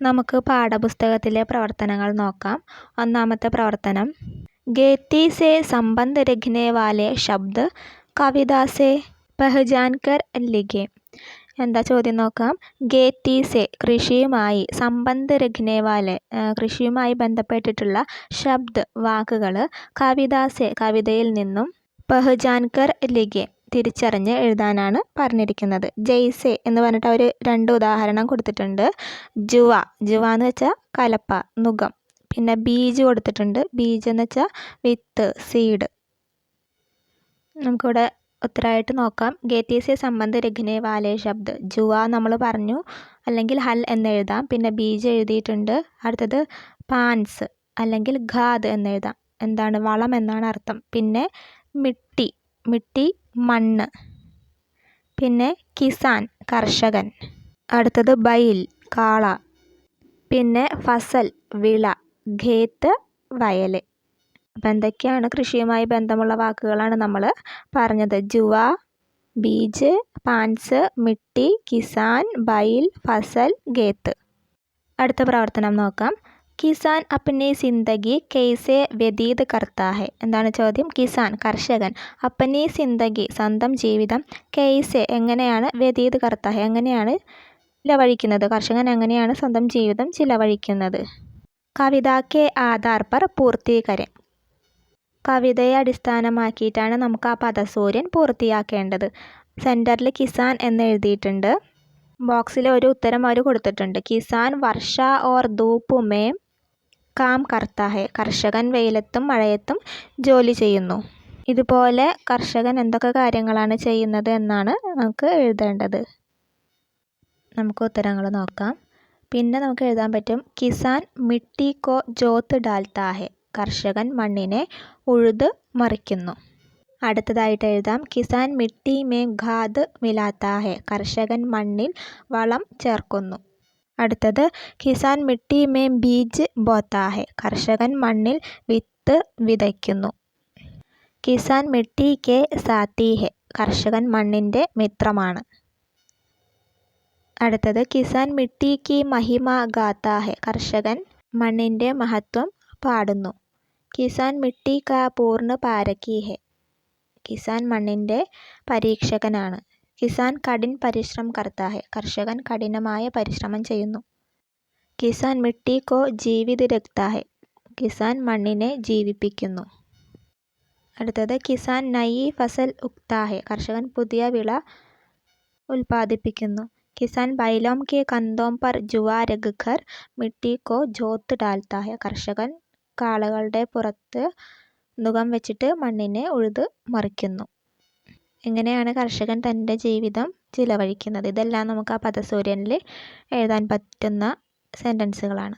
നമുക്ക് പാഠപുസ്തകത്തിലെ പ്രവർത്തനങ്ങൾ നോക്കാം. ഒന്നാമത്തെ പ്രവർത്തനം. ഗേത്തി സെ സമ്പന്ത് രഖ്നെ വാലെ ശബ്ദ്. കവിത ലിഖെ. എന്താ ചോദ്യം നോക്കാം? ഗേത്തി സെ കൃഷിയുമായി സമ്പന്ത് രഖ്നെ വാലെ കൃഷിയുമായി ബന്ധപ്പെട്ടിട്ടുള്ള ശബ്ദ് വാക്കുകൾ കവിത സെ കവിതയിൽ നിന്നും പെഹജാൻകർ കർ ലിഖെ. തിരിച്ചറിഞ്ഞ് എഴുതാനാണ് പറഞ്ഞിരിക്കുന്നത്. ജെയ്സെ എന്ന് പറഞ്ഞിട്ട് അവർ രണ്ട് ഉദാഹരണം കൊടുത്തിട്ടുണ്ട്. ജുവ ജുവ എന്ന് വെച്ചാൽ കലപ്പ നുഖം. പിന്നെ ബീജ് കൊടുത്തിട്ടുണ്ട്. ബീജ് എന്ന് വെച്ചാൽ വിത്ത് സീഡ്. നമുക്കിവിടെ ഉത്തരമായിട്ട് നോക്കാം. ഗേറ്റീസിയ സംബന്ധ രഘിനെ വാലേ ശബ്ദ്. ജുവ നമ്മൾ പറഞ്ഞു അല്ലെങ്കിൽ ഹൽ എന്നെഴുതാം പിന്നെ ബീജ് എഴുതിയിട്ടുണ്ട്. അടുത്തത് പാൻസ് അല്ലെങ്കിൽ ഖാദ് എന്നെഴുതാം എന്താണ് വളം എന്നാണ് അർത്ഥം. പിന്നെ മിട്ടി മിട്ടി മണ്ണ്. പിന്നെ കിസാൻ കർഷകൻ. അടുത്തത് ബൈൽ കാള. പിന്നെ ഫസൽ വിള ഖേത്ത് വയൽ. അപ്പം എന്തൊക്കെയാണ് കൃഷിയുമായി ബന്ധമുള്ള വാക്കുകളാണ് നമ്മൾ പറഞ്ഞത്? ജുവ ബീജ് പാൻസ് മിട്ടി കിസാൻ ബൈൽ ഫസൽ ഖേത്ത്. അടുത്ത പ്രവർത്തനം നോക്കാം. കിസാൻ അപ്പനെ സിന്ദഗി കെയ്സെ വ്യതീത് കർത്താ ഹെ എന്താണ് ചോദ്യം? കിസാൻ കർഷകൻ. അപ്പനെ സിന്ദഗി സ്വന്തം ജീവിതം. കെയ്സെ എങ്ങനെയാണ് വ്യതീത് കർത്താ ഹെ എങ്ങനെയാണ് ചിലവഴിക്കുന്നത്? കർഷകൻ എങ്ങനെയാണ് സ്വന്തം ജീവിതം ചിലവഴിക്കുന്നത്? കവിതാക്കെ ആധാർ പർ പൂർത്തീകരൻ കവിതയെ അടിസ്ഥാനമാക്കിയിട്ടാണ് നമുക്ക് ആ പദസൂര്യൻ പൂർത്തിയാക്കേണ്ടത്. സെന്ററിൽ കിസാൻ എന്ന് എഴുതിയിട്ടുണ്ട്. ബോക്സിൽ ഒരു ഉത്തരം അവർ കൊടുത്തിട്ടുണ്ട്. കിസാൻ വർഷ ഓർ ധൂപ്പ് മേം കാം കർത്താ ഹെ. കർഷകൻ വെയിലത്തും മഴയത്തും ജോലി ചെയ്യുന്നു. ഇതുപോലെ കർഷകൻ എന്തൊക്കെ കാര്യങ്ങളാണ് ചെയ്യുന്നത് എന്നാണ് നമുക്ക് എഴുതേണ്ടത്. നമുക്ക് ഉത്തരങ്ങൾ നോക്കാം. പിന്നെ നമുക്ക് എഴുതാൻ പറ്റും കിസാൻ മിട്ടി കോ ജോത്ത് ഡാൽത്താ ഹെ. കർഷകൻ മണ്ണിനെ ഉഴുത് മറിക്കുന്നു. അടുത്തതായിട്ട് എഴുതാം കിസാൻ മിട്ടി മേ ഖാദ് മിലാത്താ ഹെ. കർഷകൻ മണ്ണിൽ വളം ചേർക്കുന്നു. അടുത്തത് കിസാൻ മിട്ടി മേം ബീജ് ബോത്താ ഹെ. കർഷകൻ മണ്ണിൽ വിത്ത് വിതയ്ക്കുന്നു. കിസാൻ മിട്ടി കെ സാത്തി ഹെ. കർഷകൻ മണ്ണിന്റെ മിത്രമാണ്. അടുത്തത് കിസാൻ മിട്ടി കി മഹിമ ഗാത്താ ഹെ. കർഷകൻ മണ്ണിന്റെ മഹത്വം പാടുന്നു. കിസാൻ മിട്ടി കാ പൂർണ പാരക്കി ഹെ. കിസാൻ മണ്ണിന്റെ പരീക്ഷകനാണ്. കിസാൻ കഠിൻ പരിശ്രം കർത്താ ഹെ കർഷകൻ കഠിനമായ പരിശ്രമം ചെയ്യുന്നു. കിസാൻ മിട്ടി കോ ജീവിത് രക്താ ഹെ കിസാൻ മണ്ണിനെ ജീവിപ്പിക്കുന്നു. അടുത്തത് കിസാൻ നയി ഫസൽ ഉക്താ ഹെ കർഷകൻ പുതിയ വിള ഉൽപ്പാദിപ്പിക്കുന്നു. കിസാൻ ബൈലോം കെ കന്തോം പർ ജുവാ രഘുഖർ മിട്ടി കോ ജോത്ത് ഡാൽത്താ ഹെ കർഷകൻ കാളകളുടെ പുറത്ത് നുകം വെച്ചിട്ട് മണ്ണിനെ ഉഴുത് മറിക്കുന്നു. എങ്ങനെയാണ് കർഷകൻ തന്റെ ജീവിതം ചിലവഴിക്കുന്നത്? ഇതെല്ലാം നമുക്ക് ആ പദസൂര്യനിൽ എഴുതാൻ പറ്റുന്ന സെന്റൻസുകളാണ്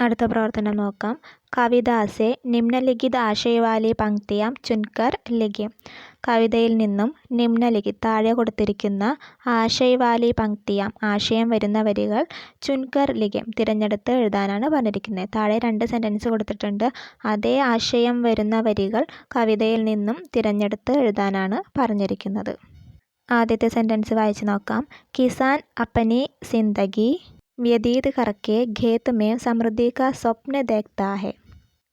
അടുത്ത പ്രവർത്തനം നോക്കാം. കവിദാസെ നിമ്നലിഖിത ആശയവാലി പങ്ക്തിയാം ചുൻകർ ലഖ്യം കവിതയിൽ നിന്നും നിമ്നലിഖി താഴെ കൊടുത്തിരിക്കുന്ന ആശയവാലി പങ്ക്തിയാം ആശയം വരുന്ന വരികൾ ചുൻകർ ലിഖ്യം തിരഞ്ഞെടുത്ത് എഴുതാനാണ് പറഞ്ഞിരിക്കുന്നത്. താഴെ രണ്ട് സെന്റൻസ് കൊടുത്തിട്ടുണ്ട്. അതേ ആശയം വരുന്ന വരികൾ കവിതയിൽ നിന്നും തിരഞ്ഞെടുത്ത് എഴുതാനാണ് പറഞ്ഞിരിക്കുന്നത്. ആദ്യത്തെ സെന്റൻസ് വായിച്ച് നോക്കാം. കിസാൻ അപ്പനി സിന്ദഗി വ്യതീത് കറക്കെ ഖേത്ത് മേ സമൃദ്ധി കാ സ്വപ്ന ദേക്താഹെ.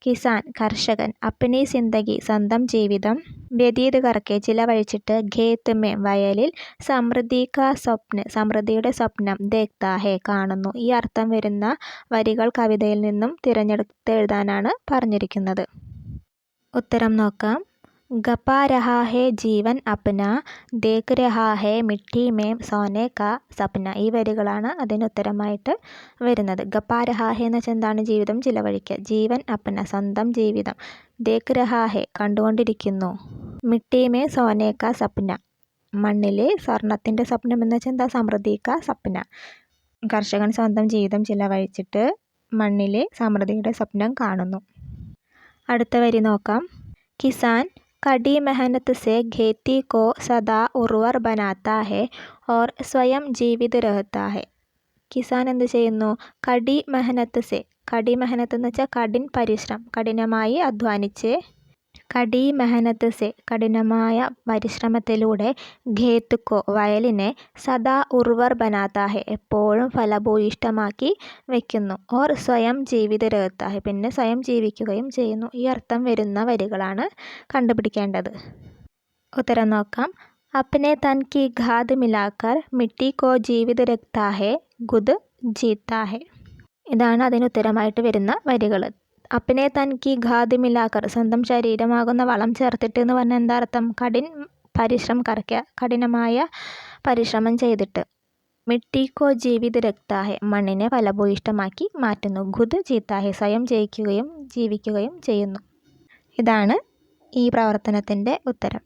കിസാൻ കർഷകൻ അപ്പനി സിന്ദഗി സ്വന്തം ജീവിതം വ്യതീത് കറക്കെ ചിലവഴിച്ചിട്ട് ഖേത്ത് മേ വയലിൽ സമൃദ്ധി കാ സ്വപ്ന സമൃദ്ധിയുടെ സ്വപ്നം ദേക്താഹെ കാണുന്നു. ഈ അർത്ഥം വരുന്ന വരികൾ കവിതയിൽ നിന്നും തിരഞ്ഞെടുത്ത് എഴുതാനാണ് പറഞ്ഞിരിക്കുന്നത്. ഉത്തരം നോക്കാം. ഗപാ രഹാ ഹേ ജീവൻ അപ്ന ദേഖ് രഹാ ഹേ മിട്ടി മേം സോനെ കാ സപ്ന. ഈ വരികളാണ് അതിന് ഉത്തരമായിട്ട് വരുന്നത്. ഗപാ രഹാ ഹേ എന്ന് വെച്ചാൽ എന്താണ് ജീവിതം? ചിലവഴിക്കുക. ജീവൻ അപ്ന സ്വന്തം ജീവിതം. ദേഖ് രഹാ ഹേ കണ്ടുകൊണ്ടിരിക്കുന്നു. മിട്ടി മേ സോനെ കാ സപ്ന. മണ്ണിലെ സ്വർണത്തിന്റെ സ്വപ്നം എന്ന് വെച്ചാൽ എന്താ സമൃദ്ധി കാ സപ്ന. കർഷകൻ സ്വന്തം ജീവിതം ചിലവഴിച്ചിട്ട് മണ്ണിലെ സമൃദ്ധിയുടെ സ്വപ്നം കാണുന്നു. അടുത്ത വരി നോക്കാം. കിസാൻ कड़ी मेहनत से खेती को सदा उर्वर बनाता है और സ്വയം ജീവിത് रहता है കിസാൻ എന്ത് ചെയ്യുന്നു കടി മെഹനത്ത് സെ കടി മെഹനത്ത് എന്ന് വെച്ചാൽ കഠിൻ പരിശ്രം കഠിനമായി അധ്വാനിച്ച് കടി മെഹനത്ത് സെ കഠിനമായ പരിശ്രമത്തിലൂടെ ഖേത് കോ വയലിനെ സദാ ഉർവർ ബനാത്ത ഹെ എപ്പോഴും ഫലഭൂയിഷ്ഠമാക്കി വയ്ക്കുന്നു ഓർ സ്വയം ജീവിത രഹത്ത ഹെ പിന്നെ സ്വയം ജീവിക്കുകയും ചെയ്യുന്നു ഈ അർത്ഥം വരുന്ന വരികളാണ് കണ്ടുപിടിക്കേണ്ടത് ഉത്തരം നോക്കാം अपने तन की खाद मिलाकर मिट्टी को जीवित रखता है ഗുദ് ജീത്ത ഹെ ഇതാണ് അതിന് ഉത്തരമായിട്ട് വരുന്ന വരികൾ അപ്പനെ തനിക്ക് ഖാദി മിലാക്കർ സ്വന്തം ശരീരമാകുന്ന വളം ചേർത്തിട്ട് എന്ന് പറഞ്ഞാൽ എന്താ അർത്ഥം? കഠിൻ പരിശ്രമം കറക്കുക കഠിനമായ പരിശ്രമം ചെയ്തിട്ട്. മിട്ടിക്കോ ജീവിത രക്താഹെ മണ്ണിനെ ഫലഭൂയിഷ്ടമാക്കി മാറ്റുന്നു. ഖുദ് ചീത്താഹെ സ്വയം ജയിക്കുകയും ജീവിക്കുകയും ചെയ്യുന്നു. ഇതാണ് ഈ പ്രവർത്തനത്തിന്റെ ഉത്തരം.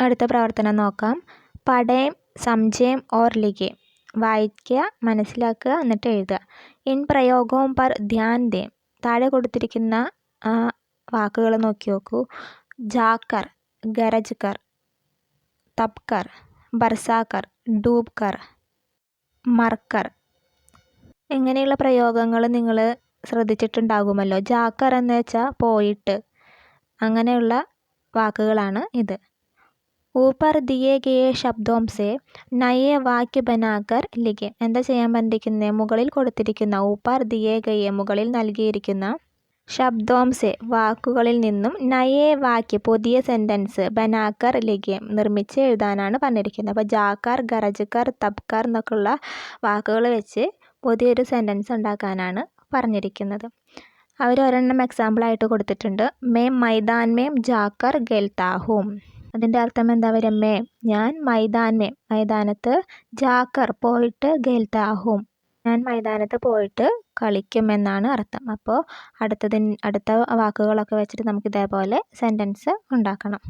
അടുത്ത പ്രവർത്തനം നോക്കാം. പടയം സംജയം ഓർ ലിഖേം. വായിക്കുക മനസ്സിലാക്കുക എന്നിട്ട് എഴുതുക. ഇൻ പ്രയോഗവും പർ ധ്യാൻ ദേം. താഴെ കൊടുത്തിരിക്കുന്ന വാക്കുകൾ നോക്കി നോക്കൂ. ജാക്കർ ഗരജ്കർ തപ്കർ ബർസാക്കർ ഡൂബ്കർ മർക്കർ. ഇങ്ങനെയുള്ള പ്രയോഗങ്ങൾ നിങ്ങൾ ശ്രദ്ധിച്ചിട്ടുണ്ടാകുമല്ലോ. ജാക്കർ എന്ന് വെച്ചാൽ പോയിട്ട്. അങ്ങനെയുള്ള വാക്കുകളാണ് ഇത്. ഊപ്പർ ദിയേ ഗയെ ശബ്ദോം സെ നയെ വാക്യ ബനാക്കർ ലിഖെ. എന്താ ചെയ്യാൻ പറഞ്ഞിരിക്കുന്നത് മുകളിൽ കൊടുത്തിരിക്കുന്ന ഊപ്പർ ദിയേ ഗയെ മുകളിൽ നൽകിയിരിക്കുന്ന ശബ്ദോം സേ വാക്കുകളിൽ നിന്നും നയെ വാക്യ പുതിയ സെന്റൻസ് ബനാക്കർ ലിഖെ നിർമ്മിച്ച് എഴുതാനാണ് പറഞ്ഞിരിക്കുന്നത് അപ്പോൾ ജാക്കർ ഗറജ്കർ തബ്കർ എന്നൊക്കെയുള്ള വാക്കുകൾ വെച്ച് പുതിയൊരു സെന്റൻസ് ഉണ്ടാക്കാനാണ് പറഞ്ഞിരിക്കുന്നത്. അവർ ഒരെണ്ണം എക്സാമ്പിളായിട്ട് കൊടുത്തിട്ടുണ്ട്. മേം മൈദാൻ മേം ജാക്കർ ഗെൽത്താഹും അതിന്റെ അർത്ഥം എന്താ വരമ്മേ ഞാൻ മൈതാൻ മേ മൈതാനത്ത് ജാക്കർ പോയിട്ട് ഗെൽത്താഹും ഞാൻ മൈതാനത്ത് പോയിട്ട് കളിക്കും എന്നാണ് അർത്ഥം. അപ്പോൾ അടുത്തതി അടുത്ത വാക്കുകളൊക്കെ വെച്ചിട്ട് നമുക്ക് ഇതേപോലെ സെന്റൻസ് ഉണ്ടാക്കണം.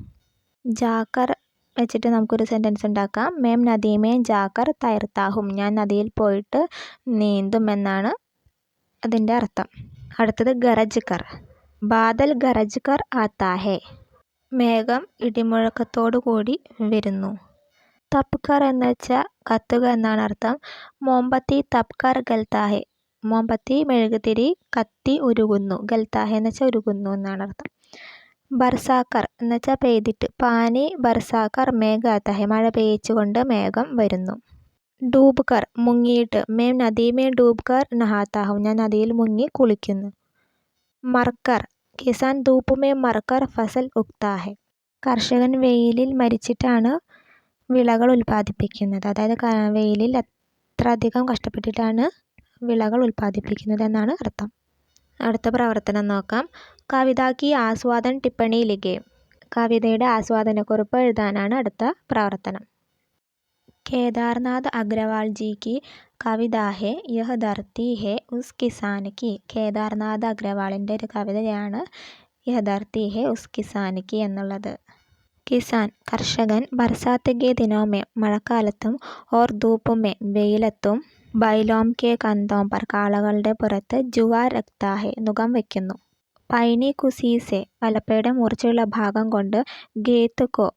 ജാക്കർ വെച്ചിട്ട് നമുക്കൊരു സെന്റൻസ് ഉണ്ടാക്കാം. മേം നദീമേം ജാക്കർ തയർത്താഹും ഞാൻ നദിയിൽ പോയിട്ട് നീന്തും എന്നാണ് അതിന്റെ അർത്ഥം. അടുത്തത് ഗറജ്കർ ബാദൽ ഗറജ്കർ ആത്താഹേ. മേഘം ഇടിമുഴക്കത്തോടു കൂടി വരുന്നു. തപ്കർ എന്ന് വെച്ചാൽ കത്തുക എന്നാണ് അർത്ഥം. മോംബത്തി തപ്കർ ഗൽത്താഹെ. മോംബത്തി മെഴുകുതിരി കത്തി ഉരുകുന്നു. ഗൽത്താഹെ എന്ന് വെച്ചാൽ ഉരുകുന്നു എന്നാണ് അർത്ഥം. എന്ന് വെച്ചാൽ പെയ്തിട്ട്. പാനി ബർസാക്കർ മേഘാത്താഹെ. മഴ പെയ്ച്ചുകൊണ്ട് മേഘം വരുന്നു. ഡൂബ്കർ മുങ്ങിയിട്ട്. മേം നദീമേ ഡൂബ്കർ നഹാത്താഹും. ഞാൻ നദിയിൽ മുങ്ങി കുളിക്കുന്നു. മർക്കർ കിസാൻ ധൂപ്പുമേ മറക്കർ ഫസൽ ഉക്താഹെ കർഷകൻ വെയിലിൽ മരിച്ചിട്ടാണ് വിളകൾ ഉൽപ്പാദിപ്പിക്കുന്നത്. അതായത് വെയിലിൽ അത്ര അധികം കഷ്ടപ്പെട്ടിട്ടാണ് വിളകൾ ഉൽപ്പാദിപ്പിക്കുന്നത് എന്നാണ് അർത്ഥം. അടുത്ത പ്രവർത്തനം നോക്കാം. കവിതാക്കി ആസ്വാദൻ ടിപ്പണി കവിതയുടെ ആസ്വാദനക്കുറിപ്പ് എഴുതാനാണ് അടുത്ത പ്രവർത്തനം. കേദാർനാഥ് അഗ്രവാൾ ജി की കവിത ഹെ യഹ് ധർത്തി ഹെ ഉസ് കിസാൻ की കേദാർനാഥ് അഗ്രവാളിൻ്റെ ഒരു കവിതയാണ് യഹ് ധർത്തി ഹെ ഉസ് കിസാൻ की എന്നുള്ളത് കിസാൻ കർഷകൻ ബർസാത്ത് കെ ദിനോമേ മഴക്കാലത്തും ഓർ ധൂപ്പുമേ വെയിലത്തും ബൈലോം കെ കന്തോം പർ കാളകളുടെ പുറത്ത് ജുവാർ രക്താഹെ നുകം വയ്ക്കുന്നു പൈനി കുസീസെ വലപ്പയുടെ മൂർച്ചയുള്ള ഭാഗം കൊണ്ട് ഗേത്തുകോ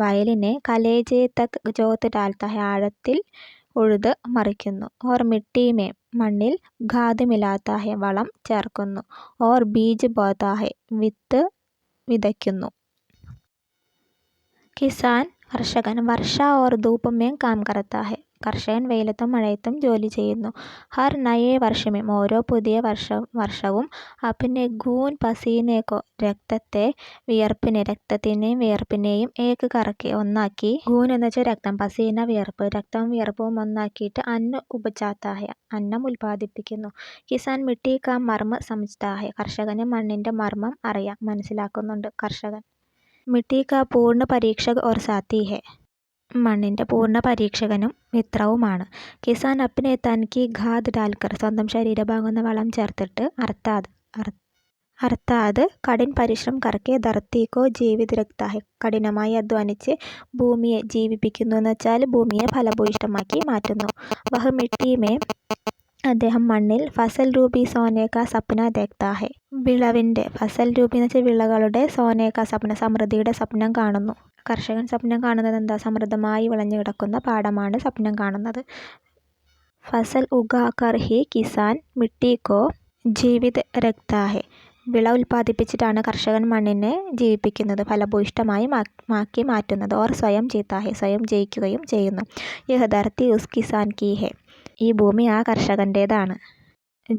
വയലിനെ കലേജെ തക് ജോത്ത് ഡാൽത്താഹെ ആഴത്തിൽ ഉഴുത് മറിക്കുന്നു. ഓർ മിട്ടിമേ മണ്ണിൽ ഖാദ് മിലാത്താഹെ വളം ചേർക്കുന്നു. ഓർ ബീജ് ബോതാഹെ വിത്ത് വിതയ്ക്കുന്നു. കിസാൻ കർഷകൻ വർഷ ഓർ ധൂപ്പ് മേം കാം കറത്താഹെ കർഷകൻ വെയിലത്തും മഴയത്തും ജോലി ചെയ്യുന്നു. ഹർ നയേ വർഷമേ. ഓരോ പുതിയ വർഷം വർഷവും അപ്പിനെ ഗൂൻ പസീനേക്കോ രക്തത്തെ വിയർപ്പിനെ രക്തത്തിനെയും വിയർപ്പിനെയും ഏക്ക് കറക്കി ഒന്നാക്കി. ഗൂൻ എന്ന് വെച്ചാൽ രക്തം പസീന വിയർപ്പ്. രക്തവും വിയർപ്പും ഒന്നാക്കിയിട്ട് അന്ന ഉപചാത്തായ അന്നം ഉൽപ്പാദിപ്പിക്കുന്നു കിസാൻ മിട്ടി കാ മർമ്മ സംസ്ഥായ കർഷകന് മണ്ണിന്റെ മർമ്മം അറിയാം. മനസ്സിലാക്കുന്നുണ്ട് കർഷകൻ. മിട്ടി കാ പൂർണ പരീക്ഷക് ഓർ സാത്തി ഹെ. മണ്ണിന്റെ പൂർണ പരീക്ഷകനും മിത്രവുമാണ് കിസാൻ അപ്പിനെ തൻകി ഖാദ് ഡാൽക്കർ സ്വന്തം ശരീരഭാഗുന്ന വളം ചേർത്തിട്ട് അർത്ഥാത് അർത്ഥാത് കഠിൻ പരിശ്രം കറക്കെ ധർത്തിക്കോ ജീവിത ഹൈ. കഠിനമായി അധ്വാനിച്ച് ഭൂമിയെ ജീവിപ്പിക്കുന്നു എന്ന് വെച്ചാൽ ഭൂമിയെ ഫലഭൂയിഷ്ടമാക്കി മാറ്റുന്നു വഹ് മിട്ടിമേ അദ്ദേഹം മണ്ണിൽ ഫസൽ രൂപി സോനേക്ക സപ്ന ദേഖ്താഹെ വിളവിന്റെ ഫസൽ രൂപി എന്ന് വെച്ചാൽ വിളകളുടെ സോനേക്ക സപ്ന സമൃദ്ധിയുടെ സ്വപ്നം കാണുന്നു. കർഷകൻ സ്വപ്നം കാണുന്നത് എന്താ? സമൃദ്ധമായി വിളഞ്ഞു കിടക്കുന്ന പാടമാണ് സ്വപ്നം കാണുന്നത്. ഫസൽ ഉഗ ഹി കിസാൻ മിട്ടി കോ ജീവിത് രക്താഹെ വിള ഉൽപ്പാദിപ്പിച്ചിട്ടാണ് കർഷകൻ മണ്ണിനെ ജീവിപ്പിക്കുന്നത്. ഫലഭൂയിഷ്ഠമായി മാക്കി മാറ്റുന്നത്. ഓർ സ്വയം ജീത്താഹെ സ്വയം ജയിക്കുകയും ചെയ്യുന്നു. യഹദാർത്ഥി ഉസ് കിസാൻ കി ഹെ. ഈ ഭൂമി ആ കർഷകന്റേതാണ്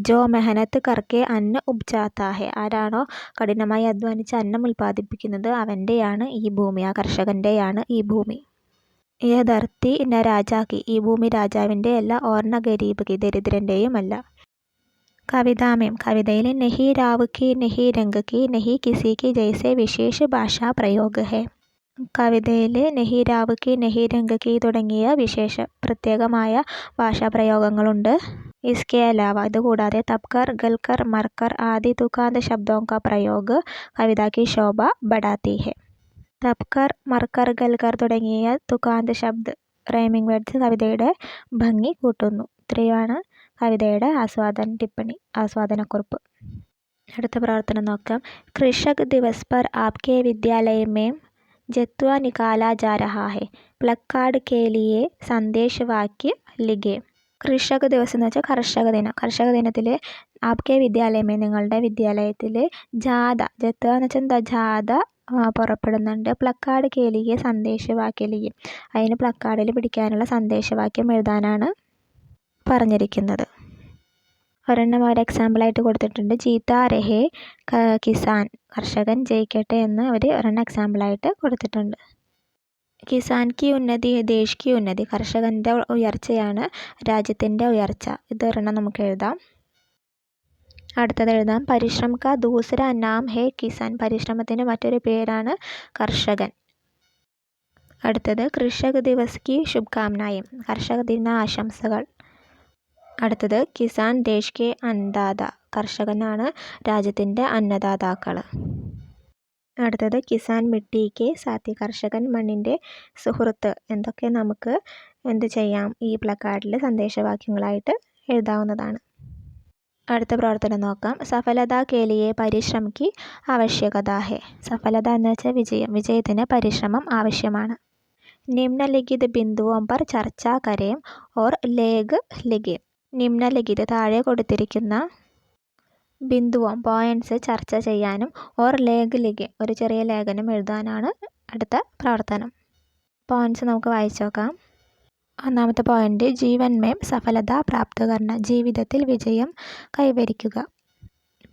ജോ മെഹനത്ത് കർക്കെ അന്ന ഉപ്ജാത്താഹെ ആരാണോ കഠിനമായി അധ്വാനിച്ച് അന്നം ഉൽപ്പാദിപ്പിക്കുന്നത് അവന്റെയാണ് ഈ ഭൂമി. ആ കർഷകന്റെയാണ് ഈ ഭൂമി. യഹ് ധർത്തി ന രാജാക്കി. ഈ ഭൂമി രാജാവിന്റെ അല്ല ഓർ ന ഗരീബ് കി ദരിദ്രന്റെയുമല്ല കവിതാമയം. കവിതയിൽ നഹി രാവ് കി നഹി രംഗ് കി നഹി കിസി കി ഭാഷാ പ്രയോഗ് ഹെ കവിതയിൽ നഹി രാവ് കി നഹി രംഗ് കി തുടങ്ങിയ വിശേഷ പ്രത്യേകമായ ഭാഷാപ്രയോഗങ്ങളുണ്ട് इसके अलावा ഇതുകൂടാതെ തബ്കർ ഗൽക്കർ മർക്കർ ആദി തുകാന്ത ശബ്ദോं का प्रयोग കവിത की ശോഭ बढ़ाती है തബ്കർ മർക്കർ ഗൽക്കർ തുടങ്ങിയ തുകാന്ത ശബ്ദ റൈമിംഗ് വേർഡ്സ് കവിതയുടെ ഭംഗി കൂട്ടുന്നു ഇത്രയുമാണ് കവിതയുടെ ആസ്വാദന ടിപ്പണി ആസ്വാദനക്കുറിപ്പ് അടുത്ത പ്രവർത്തനം നോക്കാം കൃഷക് ദിവസ് पर आपके विद्यालय में जत्वा निकाला जा रहा है प्लकार्ड के लिए संदेश वाक्य लिखे കൃഷക ദിവസം എന്ന് വെച്ചാൽ കർഷക ദിനം കർഷക ദിനത്തിൽ ആപ്കെ വിദ്യാലയമേ നിങ്ങളുടെ വിദ്യാലയത്തിൽ ജാഥ ജത്തുക എന്ന് വെച്ചാൽ എന്താ ജാഥ പുറപ്പെടുന്നുണ്ട് പ്ലക്കാർഡ് കേലിയെ സന്ദേശവാക്യലിയെ അതിന് പ്ലക്കാർഡിൽ പിടിക്കാനുള്ള സന്ദേശവാക്യം എഴുതാനാണ് പറഞ്ഞിരിക്കുന്നത് ഒരെണ്ണം അവർ എക്സാമ്പിളായിട്ട് കൊടുത്തിട്ടുണ്ട്. ജീത്ത രഹേ കിസാൻ. കർഷകൻ ജയിക്കട്ടെ എന്ന് അവർ ഒരെണ്ണം എക്സാമ്പിളായിട്ട് കൊടുത്തിട്ടുണ്ട്. കിസാൻ കി ഉന്നതി ദേശ് കി ഉന്നതി. കർഷകന്റെ ഉയർച്ചയാണ് രാജ്യത്തിന്റെ ഉയർച്ച. ഇതൊരെണ്ണം നമുക്ക് എഴുതാം. അടുത്തത് എഴുതാം. പരിശ്രം ക ദൂസര നാം ഹേ കിസാൻ. പരിശ്രമത്തിന്റെ മറ്റൊരു പേരാണ് കർഷകൻ. അടുത്തത് കൃഷക് ദിവസ് കി ശുഭകാമനായും. കർഷക ദിന ആശംസകൾ. അടുത്തത് കിസാൻ ദേശ് കെ അന്നദാത കർഷകനാണ് രാജ്യത്തിന്റെ അന്നദാതാക്കൾ. അടുത്തത് കിസാൻ മിട്ടി കെ സാത്തി കർഷകൻ മണ്ണിന്റെ സുഹൃത്ത്. എന്തൊക്കെ നമുക്ക് എന്ത് ചെയ്യാം? ഈ പ്ലക്കാർഡിൽ സന്ദേശവാക്യങ്ങളായിട്ട് എഴുതാവുന്നതാണ്. അടുത്ത പ്രവർത്തനം നോക്കാം. സഫലത കേലിയെ പരിശ്രമിക്ക് ആവശ്യകത ഹെ. സഫലത എന്ന് വെച്ചാൽ വിജയം. വിജയത്തിന് പരിശ്രമം ആവശ്യമാണ്. നിമ്നലിഖിത് ബിന്ദുവോം പർ ചർച്ച കരയും ഓർ ലേഖ് ലിഖിം. നിമ്നലിഖിത് താഴെ കൊടുത്തിരിക്കുന്ന ബിന്ദുവും പോയിന്റ്സ് ചർച്ച ചെയ്യാനും ഓർ ലേഖലിക്ക് ഒരു ചെറിയ ലേഖനം എഴുതാനാണ് അടുത്ത പ്രവർത്തനം. പോയിന്റ്സ് നമുക്ക് വായിച്ചു നോക്കാം. ഒന്നാമത്തെ പോയിന്റ് ജീവന്മേം സഫലത പ്രാപ്തകരണ ജീവിതത്തിൽ വിജയം കൈവരിക്കുക.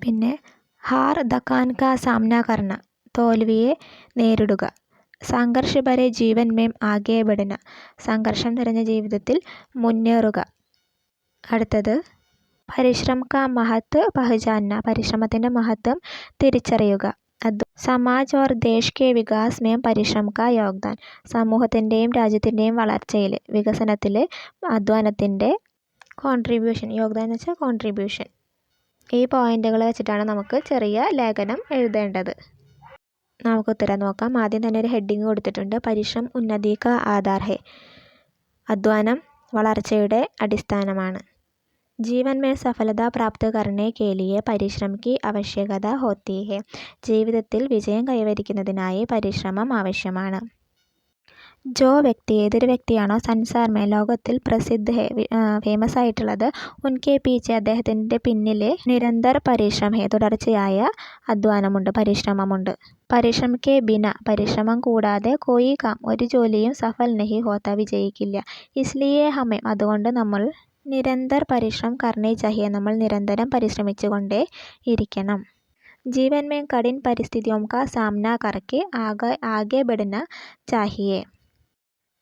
പിന്നെ ഹാർ ദക്കാൻ കാ സാമ്ന കർണ തോൽവിയെ നേരിടുക. സംഘർഷഭരെ ജീവന്മേം ആകെ ബിടന സംഘർഷം നിറഞ്ഞ ജീവിതത്തിൽ മുന്നേറുക. അടുത്തത്. പരിശ്രമ കാ മഹത്വ പഹചാന പരിശ്രമത്തിന്റെ മഹത്വം തിരിച്ചറിയുക. അത് സമാജ് ഓർ ദേശ് കെ വികാസ് മേം പരിശ്രമ കാ യോഗ്ദാൻ. സമൂഹത്തിന്റെയും രാജ്യത്തിന്റെയും വളർച്ചയിൽ വികസനത്തിൽ അധ്വാനത്തിന്റെ കോൺട്രിബ്യൂഷൻ യോഗ്ദാൻ എന്ന് വെച്ചാൽ കോൺട്രിബ്യൂഷൻ ഈ പോയിന്റുകൾ വെച്ചിട്ടാണ് നമുക്ക് ചെറിയ ലേഖനം എഴുതേണ്ടത്. നമുക്ക് ഉത്തരം നോക്കാം. ആദ്യം തന്നെ ഒരു ഹെഡിങ് കൊടുത്തിട്ടുണ്ട്. പരിശ്രം ഉന്നതി കാ ആധാർ ഹെ. അധ്വാനം വളർച്ചയുടെ അടിസ്ഥാനമാണ്. ജീവൻ में സഫലത പ്രാപ്ത് करने के लिए പരിശ്രം की ആവശ്യകത होती है ജീവിതത്തിൽ വിജയം കൈവരിക്കുന്നതിനായി പരിശ്രമം ആവശ്യമാണ് ജോ വ്യക്തി ഏതൊരു വ്യക്തിയാണോ സൻസാർമേ ലോകത്തിൽ പ്രസിദ്ധ ഹേ ഫേമസ് ആയിട്ടുള്ളത് ഉൻകെ പീച്ചെ അദ്ദേഹത്തിൻ്റെ പിന്നിൽ നിരന്തർ പരിശ്രം ഹേ തുടർച്ചയായ അധ്വാനമുണ്ട് പരിശ്രമമുണ്ട് പരിശ്രമിക്കെ ബിന പരിശ്രമം കൂടാതെ കോയി കാം ഒരു ജോലിയും സഫൽ നഹി ഹോത്ത വിജയിക്കില്ല ഇസ്ലിയെ ഹമേ അതുകൊണ്ട് നമ്മൾ നിരന്തർ പരിശ്രം കർണേ ചാഹിയെ നമ്മൾ നിരന്തരം പരിശ്രമിച്ചുകൊണ്ടേ ഇരിക്കണം ജീവൻ में कठिन परिस्थितियों का सामना करके आगे आगे बढ़ना चाहिए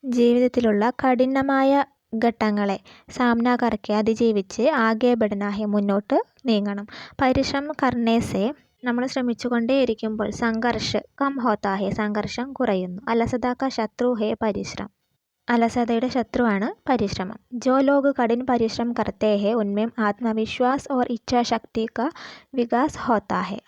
ജീവിതത്തിലുള്ള കഠിനമായ ഘട്ടങ്ങളെ സാമ്ന കറക്കെ അതിജീവിച്ച് ആകെ ബഡനാഹെ മുന്നോട്ട് നീങ്ങണം പരിശ്രം കർണേസെ നമ്മൾ ശ്രമിച്ചുകൊണ്ടേ ഇരിക്കുമ്പോൾ സംഘർഷ് കം ഹോത്താഹെ സംഘർഷം കുറയുന്നു അലസതാക്ക ശത്രു ഹേ പരിശ്രം അലസതയുടെ ശത്രുവാണ് പരിശ്രമം. ജോ ലോഗ് കഠിൻ പരിശ്രം കർത്തേ ഹെ ഉന്മേം ആത്മവിശ്വാസ് ഓർ ഇച്ഛാശക്തി കാ വികാസ് ഹോത്താ ഹെ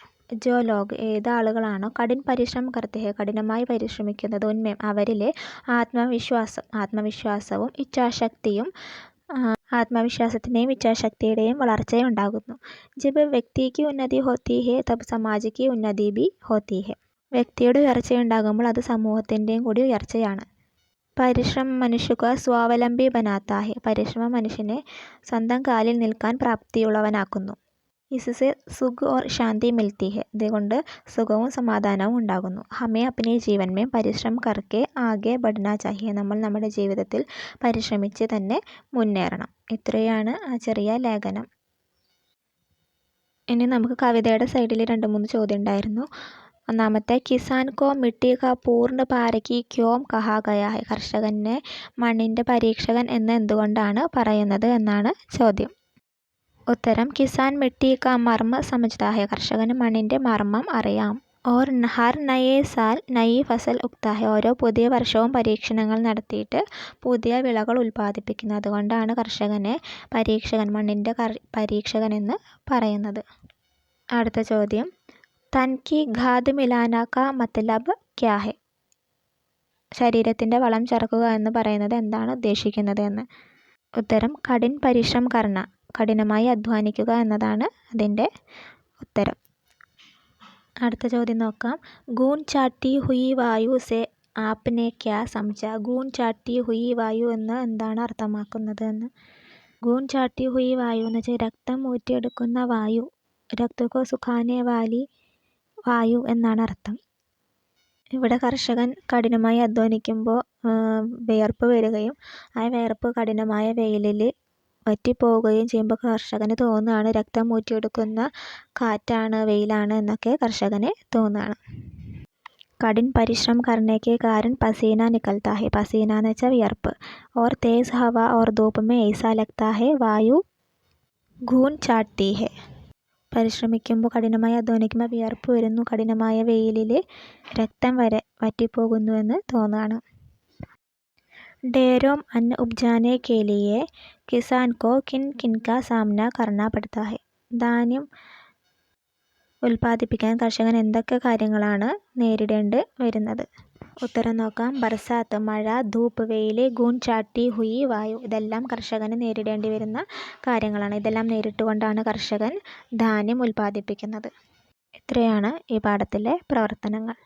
ജോ ലോഗ് ഏത് ആളുകളാണോ കഠിൻ പരിശ്രമം കർത്തേ കഠിനമായി പരിശ്രമിക്കുന്നത് ഉന്മേം. അവരിലെ ആത്മവിശ്വാസം ആത്മവിശ്വാസവും ഇച്ഛാശക്തിയും ആത്മവിശ്വാസത്തിന്റെയും ഇച്ഛാശക്തിയുടെയും വളർച്ചയും ഉണ്ടാകുന്നു. ജബ് വ്യക്തിക്ക് ഉന്നതി ഹോത്തി ഹെ തബ് സമാജിക്ക് ഉന്നതി ബി ഹോത്തി ഹെ വ്യക്തിയുടെ ഉയർച്ചയുണ്ടാകുമ്പോൾ അത് സമൂഹത്തിന്റെയും കൂടി ഉയർച്ചയാണ്. പരിശ്രമം മനുഷ്യക്ക് സ്വാവലംബി ബനാത്താഹെ പരിശ്രമം മനുഷ്യനെ സ്വന്തം കാലിൽ നിൽക്കാൻ പ്രാപ്തിയുള്ളവനാക്കുന്നു. ഇസ്സെ സുഖ് ഓർ ശാന്തി മിൽത്തിഹെ ഇതുകൊണ്ട് സുഖവും സമാധാനവും ഉണ്ടാകുന്നു. ഹമേ അപ്പനെ ജീവൻ പരിശ്രമം കറക്കെ ആകെ ബഡ്ന ചാഹിയെ നമ്മൾ നമ്മുടെ ജീവിതത്തിൽ പരിശ്രമിച്ച് തന്നെ മുന്നേറണം. ഇത്രയാണ് ആ ചെറിയ ലേഖനം. ഇനി നമുക്ക് കവിതയുടെ സൈഡിൽ രണ്ട് മൂന്ന് ചോദ്യം ഉണ്ടായിരുന്നു. ഒന്നാമത്തെ കിസാൻ കോ മിട്ടി കാ പൂർണ പാരക്കി ക്യോം കഹാ ഗയാ ഹെ. കർഷകനെ മണ്ണിന്റെ പരീക്ഷകൻ എന്ന് എന്തുകൊണ്ടാണ് പറയുന്നത് എന്നാണ് ചോദ്യം. ഉത്തരം കിസാൻ മിട്ടി കാ മർമ്മ സമജ്താ ഹെ. കർഷകന് മണ്ണിന്റെ മർമ്മം അറിയാം. ഓർ ഹർ നയേ സാൽ നയി ഫസൽ ഉക്താഹെ ഓരോ പുതിയ വർഷവും പരീക്ഷണങ്ങൾ നടത്തിയിട്ട് പുതിയ വിളകൾ ഉൽപ്പാദിപ്പിക്കുന്നു അതുകൊണ്ടാണ് കർഷകനെ പരീക്ഷകൻ മണ്ണിന്റെ പരീക്ഷകൻ എന്ന് പറയുന്നത്. അടുത്ത ചോദ്യം. തൻകി ഖാദ് മിലാന കാ മത്ലബ് ക്യാ ഹെ? ശരീരത്തിന്റെ വളം ചേർക്കുക എന്ന് പറയുന്നത് എന്താണ് ഉദ്ദേശിക്കുന്നത് എന്ന്? ഉത്തരം കഠിൻ പരിശ്രം കർണ. കഠിനമായി അധ്വാനിക്കുക എന്നതാണ് അതിന്റെ ഉത്തരം. അടുത്ത ചോദ്യം നോക്കാം. ഗൂൺ ചാട്ടി ഹുയി വായു സെ ആപ്നെ ക്യാ സംച ഗൂൺ ചാട്ടി ഹുയി വായു എന്ന് എന്താണ് അർത്ഥമാക്കുന്നത് എന്ന്? ഗൂൺ ചാട്ടി ഹുയി വായു എന്ന് വെച്ചാൽ രക്തം ഊറ്റിയെടുക്കുന്ന വായു. രക്തകോ സുഖാനെ വാലി വായു എന്നാണ് അർത്ഥം ഇവിടെ കർഷകൻ കഠിനമായി അധ്വാനിക്കുമ്പോൾ വിയർപ്പ് വരികയും ആ വിയർപ്പ് കഠിനമായ വെയിലിൽ വറ്റിപ്പോവുകയും ചെയ്യുമ്പോൾ കർഷകന് തോന്നുകയാണ് രക്തം ഊറ്റിയെടുക്കുന്ന കാറ്റാണ് വെയിലാണ് എന്നൊക്കെ കർഷകന് തോന്നുകയാണ് കഠിൻ പരിശ്രം करने के कारण पसीना निकलता है पसीना എന്ന് വെച്ചാൽ വിയർപ്പ് और तेज हवा और धूप में ऐसा लगता है वायु घून चाटती है പരിശ്രമിക്കുമ്പോൾ കഠിനമായി അധ്വാനിക്കുമ്പോൾ വിയർപ്പ് വരുന്നു. കഠിനമായ വെയിലിൽ രക്തം വരെ വറ്റിപ്പോകുന്നുവെന്ന് തോന്നുകയാണ് ഡേരോം അൻ ഉപജാനെ കേലിയെ കിസാൻ കോ കിൻ കിൻക സാംന കർണ പഡ്താ ധാന്യം ഉൽപ്പാദിപ്പിക്കാൻ കർഷകൻ എന്തൊക്കെ കാര്യങ്ങളാണ് നേരിടേണ്ടി വരുന്നത്? ഉത്തരം നോക്കാം. ബർസാത്ത് മഴ ധൂപ്പ് വെയിൽ ഗൂൺ ചാട്ടി ഹുയി വായു ഇതെല്ലാം കർഷകന് നേരിടേണ്ടി വരുന്ന കാര്യങ്ങളാണ്. ഇതെല്ലാം നേരിട്ടുകൊണ്ടാണ് കർഷകൻ ധാന്യം ഉൽപ്പാദിപ്പിക്കുന്നത്. ഇത്രയാണ് ഈ പാഠത്തിലെ പ്രവർത്തനങ്ങൾ.